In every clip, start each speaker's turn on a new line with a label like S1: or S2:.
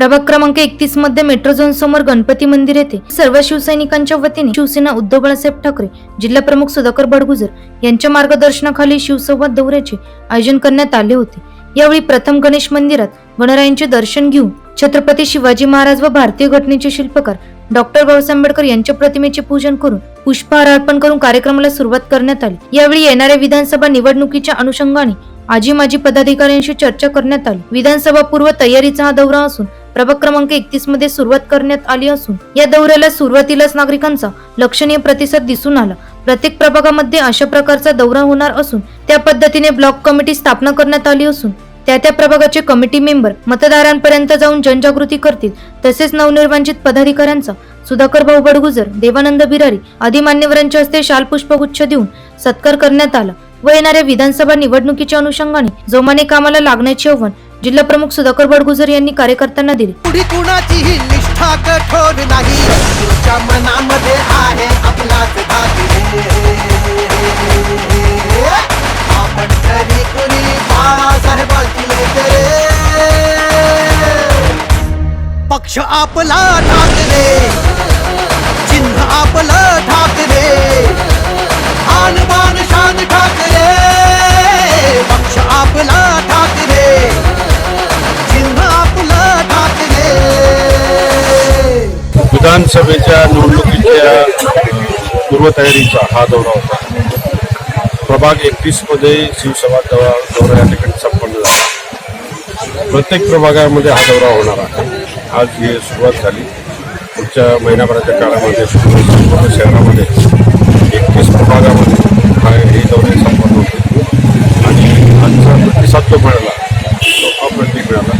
S1: प्रभाग क्रमांक एकतीसमध्ये metro zone समोर गणपती मंदिर येथे सर्व शिवसैनिकांच्या वतीने शिवसेना उद्धव बाळासाहेब ठाकरे जिल्हा प्रमुख सुधाकर बडगुजर यांच्या मार्गदर्शनाखाली शिवसंवाद दौऱ्याचे आयोजन करण्यात आले होते. यावेळी प्रथम गणेश मंदिरात गणरायांचे दर्शन घेऊन छत्रपती शिवाजी महाराज व भारतीय घटनेचे शिल्पकार डॉक्टर बाबासाहेब आंबेडकर यांच्या प्रतिमेचे पूजन करून पुष्पहार अर्पण करून कार्यक्रमाला सुरुवात करण्यात आली. यावेळी येणाऱ्या विधानसभा निवडणुकीच्या अनुषंगाने आजी माजी पदाधिकाऱ्यांशी चर्चा करण्यात आली. विधानसभा पूर्व तयारीचा हा दौरा असून प्रभाग क्रमांक एकतीसमध्ये सुरुवात करण्यात आली असून या दौऱ्याला सुरुवातीलाच नागरिकांचा लक्षणीय प्रतिसाद दिसून आला. प्रत्येक प्रभागामध्ये अशा प्रकारचा दौरा होणार असून त्या पद्धतीने ब्लॉक कमिटी स्थापना करण्यात आली असून त्या त्या प्रभागाचे कमिटी मेंबर मतदारांपर्यंत जाऊन जनजागृती करतील. तसेच नवनिर्वांचित पदाधिकाऱ्यांचा सुधाकर भाऊ बडगुजर देवानंद बिरारी आदी मान्यवरांच्या हस्ते शाल पुष्पगुच्छ देऊन सत्कार करण्यात आला व येणाऱ्या विधानसभा निवडणुकीच्या अनुषंगाने जोमाने कामाला लागण्याचे आव्हान जिल्हा प्रमुख सुधाकर बडगुजर यांनी कार्यकर्त्यांना दिले.
S2: पुढे कुणाचीही निष्ठा कठोर नाही. तुमच्या मनामध्ये आहे आपलाच आपण तरी कुणी पक्ष आपला ठाकरे चिन्ह आपलं ठाकरे आन बान शान ठाकरे पक्ष आपला ठाकरे चिन्ह आपलं ठाकरे
S3: विधानसभेच्या निवडणुकीच्या पूर्वतयारीचा हा दौरा होता. प्रभाग एकतीसमध्ये शिवसभा दौरा दौरा या ठिकाणी संपन्न झाला. प्रत्येक प्रभागामध्ये हा दौरा होणार आहे. आज ही सुरुवात झाली. पुढच्या महिनाभराच्या काळामध्ये संपूर्ण शहरामध्ये एकतीस प्रभागामध्ये हा हे दौरे संपन्न होते आणि आजचा प्रतिसाद जो मिळाला तो अप्रतिक मिळाला.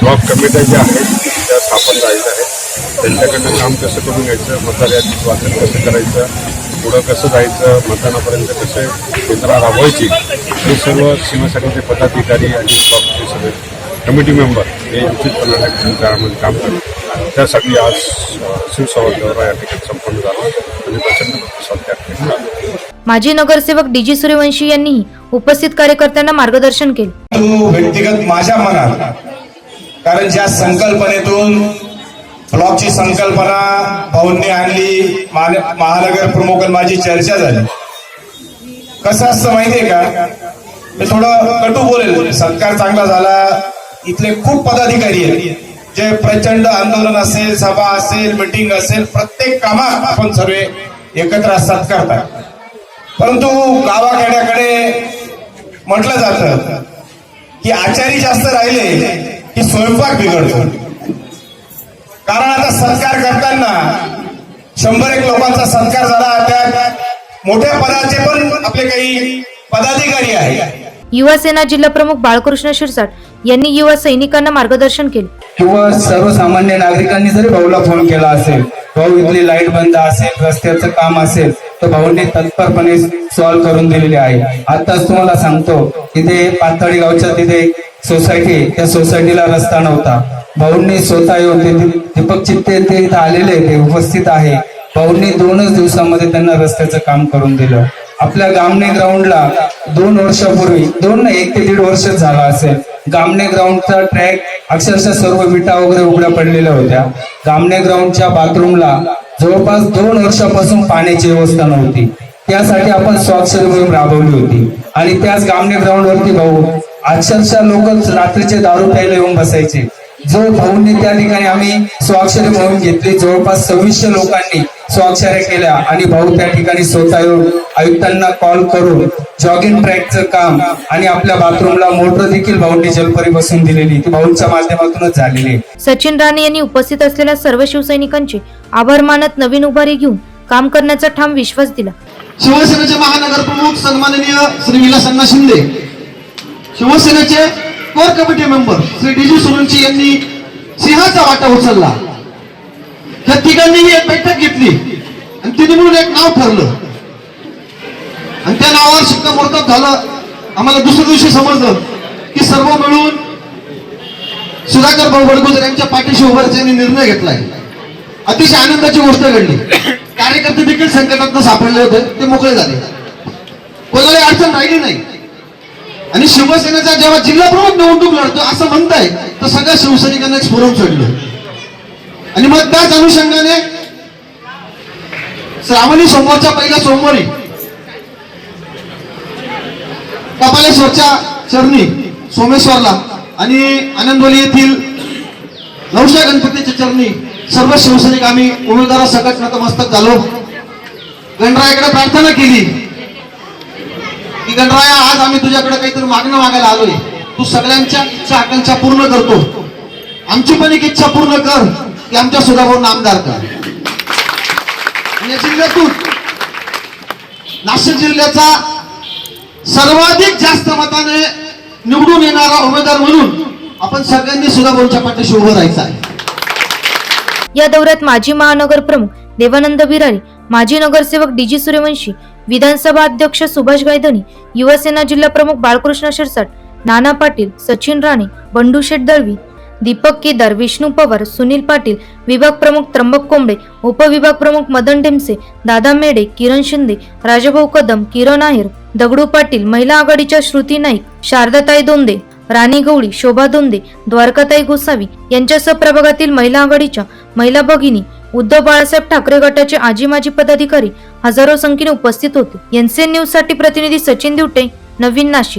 S3: ब्लॉक कमिट्या ज्या आहेत त्या स्थापन झालेल्या आहेत. त्यांच्याकडनं काम कसं करून घ्यायचं मतदारांची वाचन कसं करायचं पुढं कसं जायचं मतदानापर्यंत कसे यंत्रणा राबवायची हे सर्व शिवसेनेचे पदाधिकारी आणि ब्लॉकचे सगळे कमिटी मेंबर हे उचितपणाने काळामध्ये काम करतात. त्यासाठी आज दौरा या ठिकाणी संपन्न झाला आणि प्रचंड प्रतिसाद त्या ठिकाणी.
S1: माजी नगरसेवक डी जी सूर्यवंशी यांनीही उपस्थित कार्यकर्त्यांना मार्गदर्शन केले.
S4: तू व्यक्तिगत माझ्या मनात कारण ज्या संकल्पनेतून ब्लॉकची संकल्पना भाऊंनी आणली मान- महानगर प्रमुख माझी चर्चा झाली. कसं असतं माहितीये का? मी थोडं कटू बोलेल. सत्कार चांगला झाला इथले खूप पदाधिकारी आहेत. जे प्रचंड आंदोलन असेल सभा असेल मिटिंग असेल प्रत्येक कामात आपण सर्व एकत्र असतात करतात. परंतु गावाखेड्याकडे म्हटलं जातं की आचारी जास्त राहिले की स्वयंपाक बिघडतो. कारण आता सत्कार करताना शंभर एक लोकांचा सत्कार झाला त्यात मोठ्या पदाचे पण आपले काही पदाधिकारी आहेत.
S1: युवा सेना जिल्हा प्रमुख बाळकृष्ण शिरसाट यांनी युवा सैनिकांना मार्गदर्शन केले.
S5: किंवा सर्वसामान्य नागरिकांनी जरी भाऊला फोन केला असेल भाऊ इथली लाइट बंद असेल रस्त्याचं काम असेल तर भाऊंनी तत्परपणे सॉल्व्ह करून दिलेले आहे. आताच तुम्हाला सांगतो तिथे पातळी गावच्या तिथे सोसायटी त्या सोसायटीला रस्ता नव्हता. भाऊंनी स्वतः येऊन ते दीपक चित्ते ते इथे आलेले ते उपस्थित आहे. भाऊंनी दोनच दिवसामध्ये त्यांना रस्त्याचं काम करून दिलं. आपल्या गामणे ग्राउंडला दोन वर्षापूर्वी दोन एक ते दीड वर्ष झाला असेल. गामणे ग्राउंडचा ट्रॅक अक्षरशः सर्व विटा वगैरे उघड्या पडलेल्या होत्या. गामणे ग्राउंडच्या बाथरूमला जवळपास दोन वर्षापासून पाण्याची व्यवस्था नव्हती. त्यासाठी आपण स्वाक्षरी मोहीम राबवली होती. आणि त्याच गामणे ग्राउंड वरती भाऊ अक्षरशः लोक रात्रीचे दारू प्यायला येऊन बसायचे. जो भाऊंनी त्या ठिकाणी आम्ही स्वाक्षरी मोहीम घेतली जवळपास सव्वीसशे लोकांनी स्वाक्षऱ्या केल्या आणि भाऊ त्या ठिकाणी स्वतः येऊन आयुक्तांना कॉल करून जॉगिंग ट्रॅकचं काम आणि आपल्या बाथरूमला मोटर देखील भाऊंनी जलपरी बसून दिलेली. ती भाऊंच्या माध्यमातूनच झालेली
S1: सचिन राणे यांनी उपस्थित असलेल्या सर्व शिवसैनिकांचे आभार मानत नवीन उभारी घेऊन काम करण्याचा ठाम विश्वास दिला.
S6: शिवसेनेचे महानगर प्रमुख सन्माननीय श्री विलासण्णा शिंदे शिवसेनेचे core committee member Shri D G सुरंची यांनी सिंहाचा वाटा उचलला. त्या तिघांनीही एक बैठक घेतली. आणि तिने म्हणून एक नाव ठरलं. आणि त्या नावावर शिक्कामोर्तब झालं. आम्हाला दुसऱ्या दिवशी समजलं की सर्व मिळून सुधाकर भाऊ बडगुजर यांच्या पाठीशी उभारायचा यांनी निर्णय घेतलाय अतिशय आनंदाची गोष्ट घडली. कार्यकर्ते देखील संकटात सापडले होते. ते मोकळे झाले. कोणाला अडचण राहिली नाही. आणि शिवसेनेचा जेव्हा जिल्हा प्रमुख निवडणूक लढतो असं म्हणताय तर सगळ्या शिवसैनिकांना एक स्फुरण सोडलं आणि मग त्याच अनुषंगाने श्रावणी सोमवारच्या पहिल्या सोमवारी कपालेश्वरच्या चरणी सोमेश्वरला आणि आनंदवली येथील नवशा गणपतीच्या चरणी सर्व शिवसैनिक आम्ही उमेदवारा सकट नतमस्तक झालो. गणरायाकडे प्रार्थना केली. की गणराया आज आम्ही तुझ्याकडे काहीतरी मागणं मागायला आलोय. तू सगळ्यांच्या इच्छा आकांक्षा पूर्ण करतो. आमची पण एक इच्छा पूर्ण कर. की आमच्या सुधाभाऊ नामदार का? आणि जिल्ह्यातून नाशिक जिल्ह्याचा सर्वाधिक जास्त मताने निवडून येणारा उमेदवार म्हणून आपण सगळ्यांनी सुधाभाऊंच्या पाठीशी उभं राहायचं आहे.
S1: या दौऱ्यात माजी महानगर प्रमुख देवानंद बिरारी माजी नगरसेवक डीजी सूर्यवंशी विधानसभा अध्यक्ष सुभाष गायधनी युवासेना जिल्हा प्रमुख बाळकृष्ण शिरसाट नाना पाटील सचिन राणे बंडू शेठ दळवी दीपक केदार विष्णू पवार सुनील पाटील विभाग प्रमुख त्र्यंबक कोंबडे उपविभाग प्रमुख मदन ढेमसे दादा मेडे किरण शिंदे राजभाऊ कदम किरण आहेर दगडू पाटील महिला आघाडीच्या श्रुती नाईक शारदाताई दोंदे राणी गवळी शोभा दोंदे द्वारकाताई गोसावी यांच्यासह प्रभागातील महिला आघाडीच्या महिला भगिनी उद्धव बाळासाहेब ठाकरे गटाचे आजी माजी पदाधिकारी हजारो संख्येने उपस्थित होते. एनसीएन न्यूजसाठी प्रतिनिधी सचिन दिवटे नवीन नाशिक.